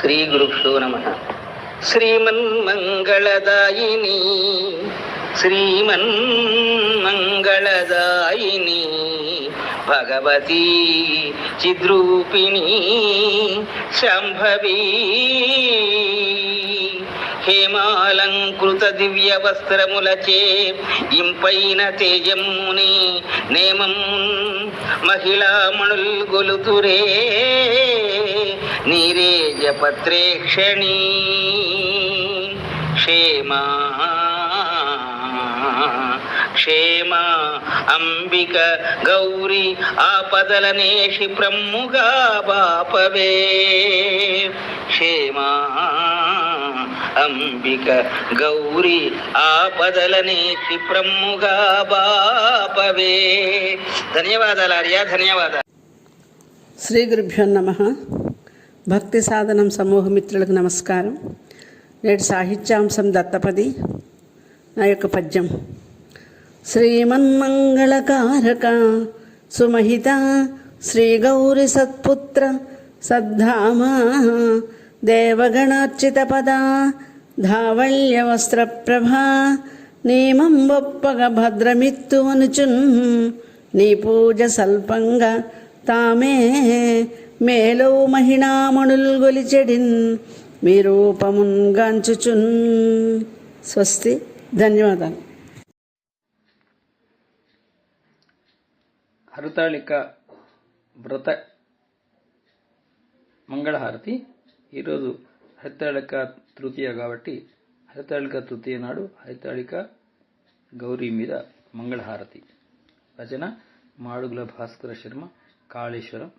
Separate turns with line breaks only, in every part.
శ్రీ గురుభ్యో నమ. శ్రీమన్మంగళదాయిని శ్రీమన్మంగళదాయిని భగవతీ చిద్రూపిణి శంభవీ. హేమాలంకృత దివ్య వస్త్రములచే ఇంపైన తేజముని నేమం మహిళామణుల్ గొలుతురే నీరే నీరేజ పత్రేక్షణీ క్షేమా క్షేమ అంబిక గౌరి ఆపదలనేషి ప్రమ్ముగా బాపవే క్షేమా అంబిక గౌరి ఆపదలనేషి ప్రమ్ముగా బాపవే ధన్యవాదాలు ఆర్య ధన్యవాదాలు
శ్రీ గురుభ్యో నమ భక్తి సాధనం సమూహ మిత్రులకు నమస్కారం. నేటి సాహిత్యాంశం దత్తపది. నా యొక్క పద్యం. శ్రీమన్మంగళకారక సుమహిత శ్రీ గౌరి సత్పుత్ర సద్ధామ దేవగణార్చిత పద ధావళ్య వస్త్రప్రభా నీమం బొప్పగ భద్రమిత్తు అనుచున్ నీ పూజ సల్పంగా తామే మేలో మహిళామణుల్ గొలిచెడిన్ మీ రూపమున్ గాంచుచున్. స్వస్తి. ధన్యవాదాలు.
హరితాళిక వ్రత మంగళహారతి. ఈరోజు హరితాళిక తృతీయ కాబట్టి హరితాళిక తృతీయ నాడు హరితాళిక గౌరీ మీద మంగళహారతి. రచన మాడుగుల భాస్కర శర్మ. కాళేశ్వరం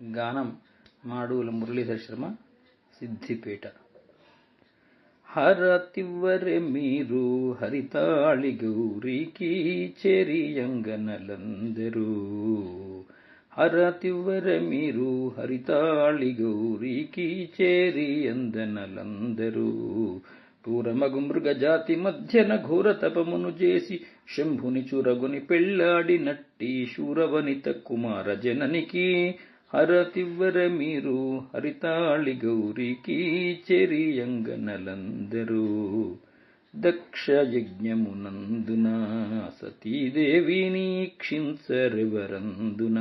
గానం మాడుగుల మురళీధర శర్మ సిద్దిపేట హరతివ్వరె మీరు హరితాళి గౌరికి చెరియంగనలందరూ హరతివ్వరె మీరు హరితాళి గౌరికి చేరియందనలందరూ క్రూరమగు మృగజాతి మధ్యన ఘోర తపమును చేసి శంభుని చురగుని పెళ్ళాడినట్టి శూరవనిత కుమార జననికి హరతివ్వర మీరు హరితాళి గౌరికి చెరియంగనలందరూ దక్ష యజ్ఞమునందున సతీదేవిని క్షించరెవరందున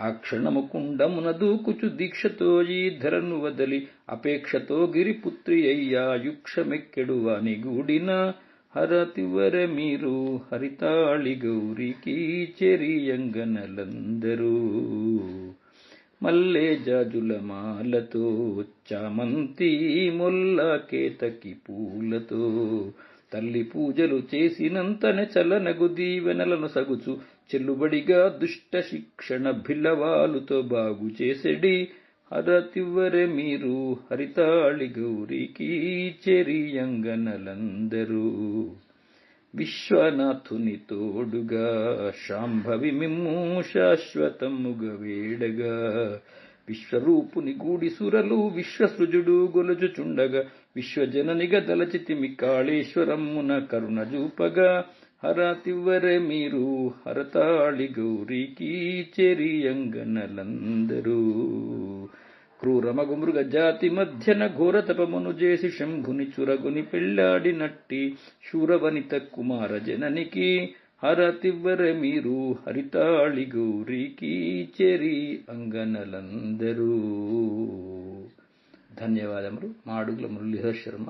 ఆ క్షణము కుండమున దూకుచు దీక్షతో ఈ ధరను వదలి అపేక్షతో గిరిపుత్రి అయ్యా యుక్షమెక్కెడు వాని గూడిన హరతివర మీరు హరితాళి గౌరికి చెరియంగనలందరూ మల్లే జాజుల మాలతో చామంతి మొల్ల కేతకి పూలతో తల్లి పూజలు చేసినంతనే చలనగు దీవెనలను సగుచు. చెల్లుబడిగా దుష్ట శిక్షణ భిల్లవాలుతో బాగు చేసెడి. హరతివ్వరె మీరు హరితాళి గౌరికి చెరియంగనలందరూ విశ్వనాథుని తోడుగా శాంభవి మిమ్ము శాశ్వతముగ వేడగా. విశ్వరూపుని గూడి సురలు విశ్వసృజుడు గొలుచుచుండగా విశ్వజననిగ దలచితిమి కాళేశ్వరమ్మున కరుణ జూపగా హరతివ్వరె మీరు హరతాళి గౌరికి చెరియంగనలందరూ క్రూరమగు మృగ జాతి మధ్యన ఘోర తపమును చేసి శంభుని చురగుని పెళ్ళాడినట్టి శూరవనిత కుమార జననికి హరతివ్వర మీరు హరితాళి గౌరికి చెరి అంగనలందరూ ధన్యవాదములు మాడుగుల మురళీధర్ శర్మ